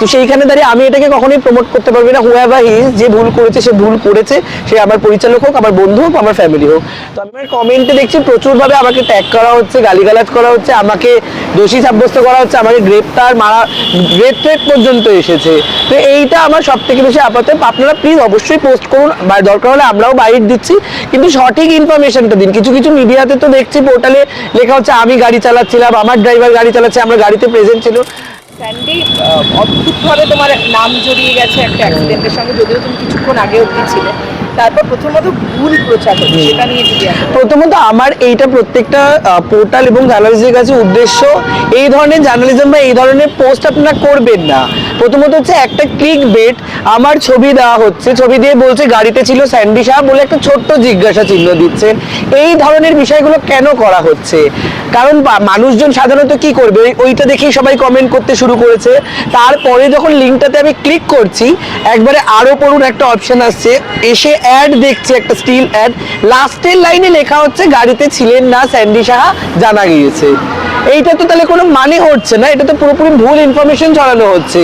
তো সেইখানে দাঁড়িয়ে আমি এটাকে কখনোই প্রমোট করতে পারবি না হুয়াভার হি যে ভুল করেছে, সে ভুল করেছে, সে আমার পরিচালক হোক, আমার বন্ধু হোক, আমার ফ্যামিলি হোক। তো আমার কমেন্টে দেখছি প্রচুরভাবে আমাকে ট্যাগ করা হচ্ছে, গালিগালাজ করা হচ্ছে, আমাকে দোষী সাব্যস্ত করা হচ্ছে, আমাকে গ্রেপ্তার, মারা গ্রেপ থ্রেট পর্যন্ত এসেছে। তো এইটা আমার সব থেকে বেশি আপাতত। আপনারা প্লিজ অবশ্যই পোস্ট করুন, বা দরকার হলে আমরাও বাইট দিচ্ছি, কিন্তু সঠিক ইনফরমেশনটা দিন। কিছু কিছু মিডিয়াতে তো দেখছি পোর্টালে লেখা হচ্ছে, আমি গাড়ি চালাচ্ছিলাম, আমার ড্রাইভার গাড়ি চালাচ্ছে, আমরা গাড়িতে প্রেজেন্ট ছিল। স্যান্ডি অদ্ভুতভাবে তোমার নাম জড়িয়ে গেছে একটা অ্যাক্সিডেন্টের সঙ্গে, যদিও তুমি কিছুক্ষণ আগে অব্দি ছিলে। তারপর প্রথমত ভুল প্রচার সেটা নিয়ে প্রথমত আমার এইটা প্রত্যেকটা পোর্টাল এবং জার্নালিস্টের কাছে উদ্দেশ্য এই ধরনের জার্নালিজম বা এই ধরনের পোস্ট আপনারা করবেন না। প্রথমত হচ্ছে একটা ক্লিক বেট আমার ছবি দেওয়া হচ্ছে ছবি দিয়ে বলছে গাড়িতে ছিল স্যান্ডি শাহ বলে একটা ছোট্ট জিজ্ঞাসা চিহ্ন দিচ্ছেন। এই ধরনের বিষয়গুলো কেন করা হচ্ছে? কারণ মানুষজন সাধারণত কি করবে? ওইটা দেখেই সবাই কমেন্ট করতে শুরু করেছে। তারপরে যখন লিঙ্কটাতে আমি ক্লিক করছি একবারে আরও পড়ুন একটা অপশন আসছে এসে অ্যাড দেখছি, একটা স্টিল অ্যাড লাস্টের লাইনে লেখা হচ্ছে, গাড়িতে ছিলেন না, স্যান্ডি সাহা জানা গিয়েছে। এইটা তো তাহলে কোনো মানে হচ্ছে না, এটা তো পুরোপুরি ভুল ইনফরমেশন ছড়ানো হচ্ছে।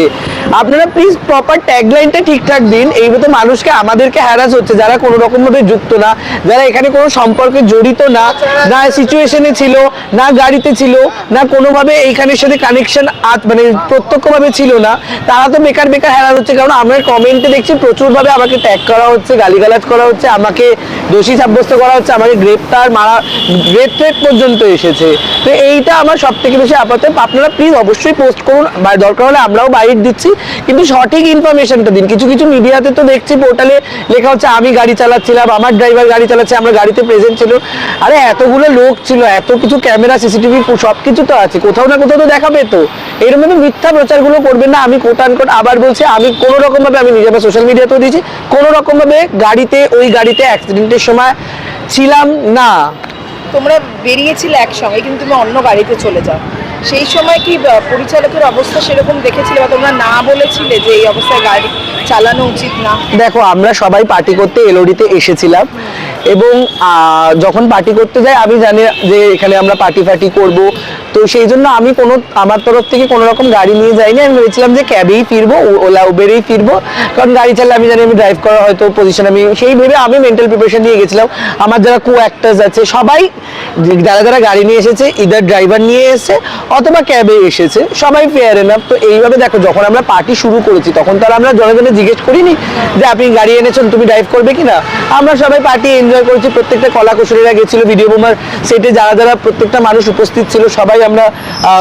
আপনারা প্লিজ প্রপার ট্যাগলাইনটা ঠিকঠাক দিন। এই মতো মানুষকে আমাদেরকে হ্যারাস হচ্ছে, যারা কোনো রকম ভাবে যুক্ত না, যারা এখানে কোনো সম্পর্কে জড়িত না না সিচুয়েশনে ছিল, না গাড়িতে ছিল, না কোনোভাবে এইখানের সাথে কানেকশন মানে প্রত্যক্ষভাবে ছিল না, তারা তো বেকার বেকার হ্যারাস হচ্ছে। কারণ আমার কমেন্টে দেখছি প্রচুরভাবে আমাকে ট্যাগ করা হচ্ছে, গালিগালাজ করা হচ্ছে, আমাকে দোষী সাব্যস্ত করা হচ্ছে, আমাকে গ্রেপ্তার, মারা গ্রেপ থ্রেট পর্যন্ত এসেছে। তো এইটা আমার সব থেকে বেশি আপাতত। আপনারা প্লিজ অবশ্যই পোস্ট করুন। বা দরকার হলে আমরাও বাইট দিচ্ছি। কিন্তু সঠিক ইনফরমেশনটা দিন। কিছু কিছু মিডিয়াতে তো দেখছি পোর্টালে লেখা হচ্ছে, আমি গাড়ি চালাচ্ছিলাম, আমার ড্রাইভার গাড়ি চালাচ্ছে, আমরা গাড়িতে প্রেজেন্ট ছিল। আরে এতগুলো লোক ছিল, এত কিছু ক্যামেরা সিসিটিভি সব কিছু তো আছে। কোথাও না কোথাও তো দেখাবে তো। এর মধ্যে মিথ্যা প্রচারগুলো করবেন না। আমি কোট আবার বলছি, আমি কোনো রকম ভাবে আমি নিজে সোশ্যাল মিডিয়াতেও দিয়েছি, কোনো রকম ভাবে গাড়িতে, ওই গাড়িতে অ্যাক্সিডেন্টের সময় ছিলাম না। তোমরা বেরিয়েছিলে একসঙ্গে, কিন্তু তুমি অন্য গাড়িতে চলে যাও। সেই সময় কি পরিচালকের অবস্থা সেরকম দেখেছিলে বা তোমরা না বলেছিলে যে এই অবস্থায় গাড়ি চালানো উচিত না? দেখো, আমরা সবাই পার্টি করতে এলোডিতে এসেছিলাম। এবং যখন পার্টি করতে যাই, আমি জানি যে এখানে আমরা পার্টি ফার্টি করব। তো সেই জন্য আমি কোনো, আমার তরফ থেকে কোনো রকম গাড়ি নিয়ে যাইনি। আমি ভেবেছিলাম যে ক্যাবেই ফিরবো ওলা উবেরেই ফিরবো। কারণ গাড়ি চালালে আমি জানি আমি ড্রাইভ করা হয়তো পজিশন আমি, সেই ভেবে আমি মেন্টাল প্রিপারেশন নিয়ে গেছিলাম। আমার যারা কো অ্যাক্টার্স আছে, সবাই যারা যারা গাড়ি নিয়ে এসেছে ইদার ড্রাইভার নিয়ে এসেছে অথবা ক্যাবে এসেছে, সবাই ফেয়ার এনাফ তো এইভাবে দেখো, যখন আমরা পার্টি শুরু করেছি, তখন তো আর আমরা জনে জনে জিজ্ঞেস করিনি যে, আপনি গাড়ি এনেছেন, তুমি ড্রাইভ করবে কিনা? আমরা সবাই পার্টি এনজয় করেছি, প্রত্যেকটা কলা কুশলীরা গেছিল, ভিডিও বোমার সেটে যারা যারা প্রত্যেকটা মানুষ উপস্থিত ছিল, সবাই আমরা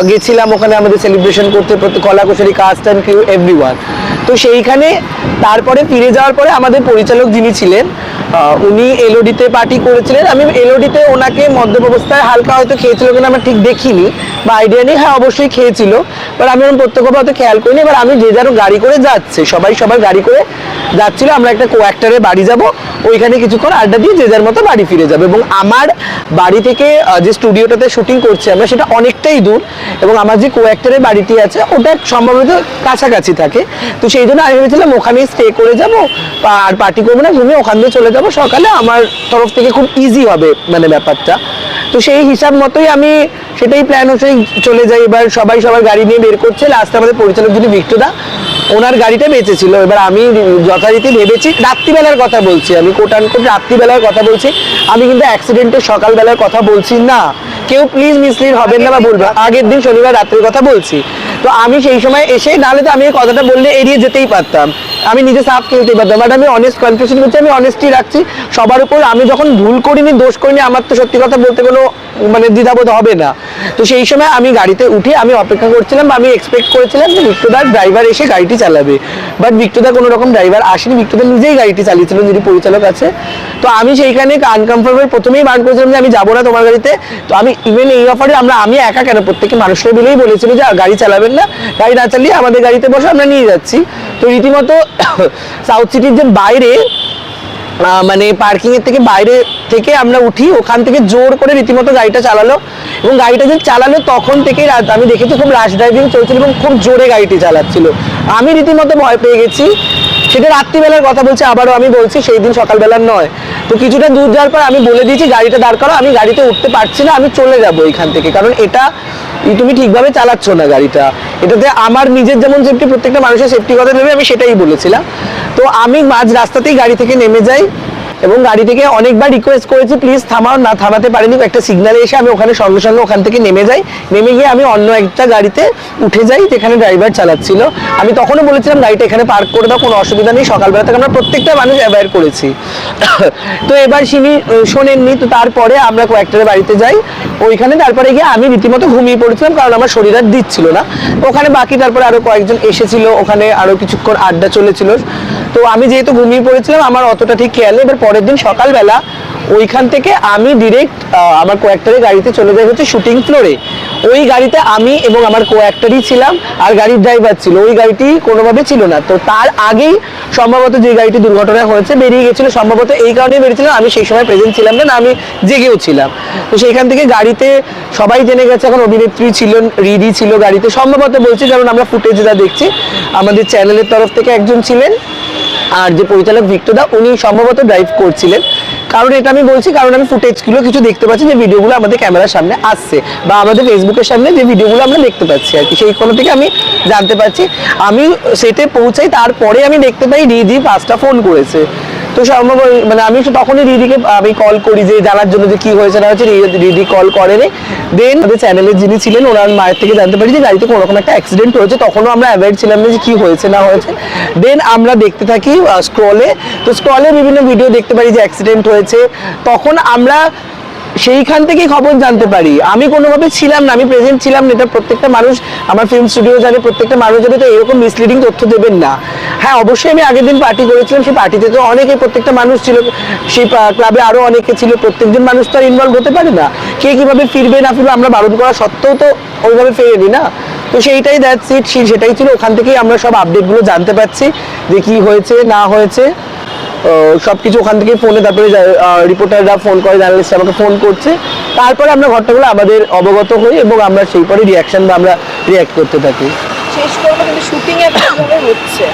গেছিলাম, ওখানে আমাদের সেলিব্রেশন করতে, প্রত্যেক কলা কুশলী কাস্ট অ্যান্ড ক্রিউ এভরি তো সেইখানে তারপরে ফিরে যাওয়ার পরে আমাদের পরিচালক যিনি ছিলেন উনি এলওডিতে পার্টি করেছিলেন। আমি এলওডিতে ওনাকে মদ্যপ অবস্থায় হালকা হয়তো খেয়েছিল কিনা আমরা ঠিক দেখিনি, বা আইডিয়া নেই। হ্যাঁ অবশ্যই খেয়েছিল বাট আমি ওরকম প্রত্যক্ষভাবে হয়তো খেয়াল করিনি। এবার আমি যে যারও গাড়ি করে যাচ্ছে, সবাই সবার গাড়ি করে যাচ্ছিল, আমরা একটা কোয়াক্টারে বাড়ি যাব, ওইখানে কিছুক্ষণ আড্ডা দিয়ে যে যার মতো বাড়ি ফিরে যাবে। এবং আমার বাড়ি থেকে যে স্টুডিওটাতে শুটিং করছি আমরা, সেটা অনেকটাই দূর, এবং আমার যে কোয়াক্টারের বাড়িটি আছে, ওটা সম্ভবত কাছাকাছি থাকে। তো সেই জন্য আমি ভেবেছিলাম ওখানেই স্টে করে যাব আর পার্টি করব না, ঘুমিয়ে ওখান দিয়ে চলে যাব। সকালে, আমার তরফ থেকে খুব ইজি হবে মানে ব্যাপারটা। তো সেই হিসাব মতোই আমি সেটাই প্ল্যান হচ্ছে, চলে যাই। এবার সবাই সবার গাড়ি নিয়ে বের করছে। লাস্টে আমাদের পরিচালক যিনি বিক্টুদা ওনার গাড়িটা বেঁচেছিল। এবার আমি যথারীতি ভেবেছি, রাত্রিবেলার কথা বলছি আমি কোটান কোট রাত্রিবেলার কথা বলছি। আমি কিন্তু অ্যাক্সিডেন্টের সকালবেলার কথা বলছি না। কেউ প্লিজ মিসলিড হবেন না বা বলবে আগের দিন শনিবার রাত্রির কথা বলছি। তো আমি সেই সময় এসে, নাহলে তো আমি এই কথাটা বললে এড়িয়ে যেতেই পারতাম। আমি নিজে সাফ খেলতে পারতাম বাট আমি অনেস্ট কনফিউশন করছি আমি অনেস্টই রাখছি। সবার উপর আমি যখন ভুল করিনি, দোষ করিনি, আমার তো সত্যি কথা বলতে কোনো মানে দ্বিধাবোধ হবে না। তো সেই সময় আমি গাড়িতে উঠে আমি অপেক্ষা করছিলাম বা আমি এক্সপেক্ট করেছিলাম যে বিক্টুদার ড্রাইভার এসে গাড়িটি চালাবে। বাট বিক্টুদা কোনো রকম ড্রাইভার আসেনি বিক্টুদা নিজেই গাড়িটি চালিয়েছিলেন যিনি পরিচালক আছে। তো আমি সেইখানে আনকমফর্টেবল প্রথমেই বার করেছিলাম যে আমি যাব না তোমার গাড়িতে। তো আমি ইভেন এই অফারে আমরা, আমি একা কেন? প্রত্যেকে মানুষরা মিলেই বলেছিল যে গাড়ি চালাবেন না, গাড়ি না চালিয়ে আমাদের গাড়িতে বসে, আমরা নিয়ে যাচ্ছি। তো রীতিমতো সাউথ সিটির যে বাইরে মানে পার্কিং এর থেকে বাইরে থেকে আমরা উঠি, ওখান থেকে জোর করে রীতিমতো গাড়িটা চালালো। এবং গাড়িটা যে চালালো, তখন থেকেই আমি দেখেছি খুব রাশ ড্রাইভিং চলছিল এবং খুব জোরে গাড়িটি চালাচ্ছিল। আমি রীতিমতো ভয় পেয়ে গেছি। সেটা রাত্রিবেলার কথা বলছি, আবারও আমি বলছি, সেই দিন সকালবেলার নয়। তো কিছুটা দূর যাওয়ার পর আমি বলে দিয়েছি, গাড়িটা দাঁড় করো আমি গাড়িতে উঠতে পারছি না, আমি চলে যাব এখান থেকে। কারণ এটা তুমি ঠিকভাবে চালাচ্ছ না গাড়িটা। এটাতে আমার নিজের যেমন সেফটি প্রত্যেকটা মানুষের সেফটি কথা ভেবে আমি সেটাই বলেছিলাম। তো আমি মাঝ রাস্তাতেই গাড়ি থেকে নেমে যাই। এবং গাড়ি থেকে অনেকবার রিকোয়েস্ট করেছি প্লিজ থামাও না থামাতে পারিনি। একটা সিগনালে এসে আমি ওখানে সঙ্গে সঙ্গে ওখান থেকে নেমে যাই। নেমে গিয়ে আমি অন্য একটা গাড়িতে উঠে যাই যেখানে ড্রাইভার চালাচ্ছিল। আমি তখনও বলেছিলাম গাড়িটা এখানে পার্ক করে দাও কোনো অসুবিধা নেই সকালবেলা থেকে আমরা প্রত্যেকটা মানুষ অ্যাভয়েড করেছি। তো এবার আহ, শোনেননি তো তারপরে আমরা কয়েকটার বাড়িতে যাই। ওইখানে তারপরে গিয়ে আমি রীতিমতো ঘুমিয়ে পড়েছিলাম কারণ আমার শরীর আর দিচ্ছিল না। ওখানে বাকি তারপরে আরও কয়েকজন এসেছিল ওখানে আরও কিছুক্ষণ আড্ডা চলেছিল। তো আমি যেহেতু ঘুমিয়ে পড়েছিলাম, আমার অতটা ঠিক খেয়াল এবার পরের দিন সকালবেলা ওইখান থেকে আমি ডিরেক্ট আমার কোয়াক্টারের গাড়িতে চলে যাই হচ্ছে শুটিং ফ্লোরে ওই গাড়িতে আমি এবং আমার কোয়াক্টারই ছিলাম আর গাড়ির ড্রাইভার ছিল। ওই গাড়িটি কোনোভাবে ছিল না। তো তার আগেই সম্ভবত যে গাড়িটি দুর্ঘটনা হয়েছে, বেরিয়ে গেছিল, সম্ভবত এই কারণেই বেরিয়েছিলাম আমি সেই সময় প্রেজেন্ট ছিলাম না আমি জেগেও ছিলাম। তো সেইখান থেকে গাড়িতে সবাই জেনে গেছে, এখন অভিনেত্রী ছিল রিডি ছিল গাড়িতে। সম্ভবত বলছি, কারণ আমরা ফুটেজে যা দেখছি। আমাদের চ্যানেলের তরফ থেকে একজন ছিলেন। আর যে পরিচালক ভিক্টোদা, উনি সম্ভবত ড্রাইভ করছিলেন। কারণ এটা আমি বলছি, কারণ আমি ফুটেজগুলো কিছু দেখতে পাচ্ছি, যে ভিডিওগুলো আমাদের ক্যামেরার সামনে আসছে বা আমাদের ফেসবুকের সামনে যে ভিডিওগুলো আমরা দেখতে পাচ্ছি আর কি। সেই কোনো থেকে আমি জানতে পারছি। আমি সেটে পৌঁছাই, তারপরে আমি দেখতে পাই রিদি পাঁচটা ফোন করেছে। তো মানে আমি তো তখনই রিদিকে আমি কল করি যে জানার জন্য যে কি হয়েছে, না হয়েছে রিদি কল করেনি। দেন আমাদের চ্যানেলের যিনি ছিলেন, ওনার মায়ের থেকে জানতে পারি যে গাড়িতে কোনো রকম একটা অ্যাক্সিডেন্ট হয়েছে। তখনও আমরা অ্যাভয়েড ছিলাম না যে কি হয়েছে, না হয়েছে। দেন আমরা দেখতে থাকি স্ক্রলে তো স্ক্রলে বিভিন্ন ভিডিও দেখতে পারি যে অ্যাক্সিডেন্ট হয়েছে। তখন আমরা সেইখান থেকেই খবর জানতে পারি। আমি কোনোভাবে ছিলাম না, আমি প্রেজেন্ট ছিলাম না প্রত্যেকটা মানুষ, আমার ফিল্ম স্টুডিও জানে, প্রত্যেকটা মানুষ জানে তো এরকম মিসলিডিং তথ্য দেবেন না। হ্যাঁ অবশ্যই আমি আগের দিন পার্টি করেছিলাম, সেই পার্টিতে তো অনেকে, প্রত্যেকটা মানুষ ছিল, সেই ক্লাবে আরও অনেকে ছিল, প্রত্যেকজন মানুষ তো আর ইনভলভ হতে পারে না। কে কীভাবে ফিরবে, না ফিরবে, আমরা বারণ করা সত্ত্বেও তো ওইভাবে ফেরেনি না। তো সেইটাই দ্যাটস ইট সেটাই ছিল। ওখান থেকেই আমরা সব আপডেটগুলো জানতে পারছি, যে কি হয়েছে, না হয়েছে। সব কিছু ওখান থেকে ফোনে তারপরে রিপোর্টাররা ফোন করে জার্নালিস্ট আমাকে ফোন করছে। তারপরে আমরা ঘটনাগুলো আমাদের অবগত হই এবং আমরা সেই পরে রিয়াকশন বা আমরা রিয়াক্ট করতে থাকি। শেষ করব কিন্তু শুটিং হচ্ছে?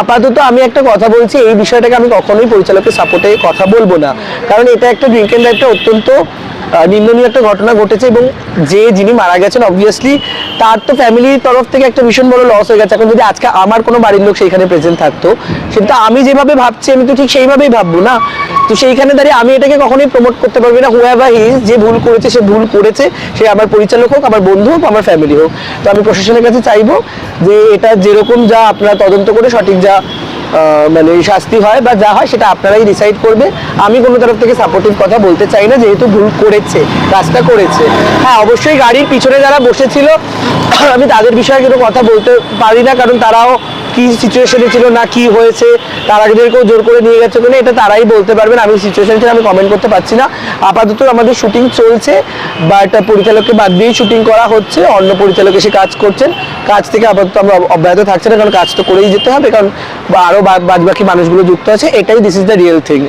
আপাতত আমি একটা কথা বলছি এই বিষয়টাকে আমি কখনোই পরিচালকের সাপোর্টে কথা বলব না। কারণ এটা একটা ড্রিঙ্ক অ্যান্ড একটা অত্যন্ত নিন্দনীয় একটা ঘটনা ঘটেছে এবং যে যিনি মারা গেছেন অবভিয়াসলি তার তো ফ্যামিলির তরফ থেকে একটা ভীষণ বড় লস হয়ে গেছে। এখন যদি আজকে আমার কোনো বাড়ির লোক সেইখানে প্রেজেন্ট থাকতো, সেটা আমি যেভাবে ভাবছি, আমি তো ঠিক সেইভাবেই ভাববো না। তো সেইখানে দাঁড়িয়ে আমি এটাকে কখনোই প্রমোট করতে পারব না। হুয়াবা হি যে ভুল করেছে, সে ভুল করেছে, সে আমার পরিচালক হোক, আমার বন্ধু হোক, আমার ফ্যামিলি হোক। তো আমি প্রশাসনের কাছে চাইব যে এটা যেরকম যা আপনারা তদন্ত করে সঠিক যা মানে শাস্তি হয় বা যা হয় সেটা আপনারাই ডিসাইড করবে। আমি কোনো তরফ থেকে সাপোর্টিভ কথা বলতে চাই না, যেহেতু ভুল করেছে, কাজটা করেছে। হ্যাঁ অবশ্যই গাড়ির পিছনে যারা বসেছিল, আমি তাদের বিষয়ে কোনো কথা বলতে পারি না, কারণ তারাও কি সিচুয়েশনে ছিল, না কি হয়েছে তারাদেরকেও জোর করে নিয়ে গেছে কিনা এটা তারাই বলতে পারবেন। আমি সিচুয়েশন ছিল আমি কমেন্ট করতে পারছি না। আপাতত আমাদের শুটিং চলছে বাট পরিচালককে বাদ দিয়েই শুটিং করা হচ্ছে। অন্য পরিচালক এসে কাজ করছেন। কাজ থেকে আপাতত আমরা অব্যাহত থাকছে না, কারণ কাজ তো করেই যেতে হবে, কারণ আরও বাদ বাকি মানুষগুলো যুক্ত আছে। এটাই this is the real thing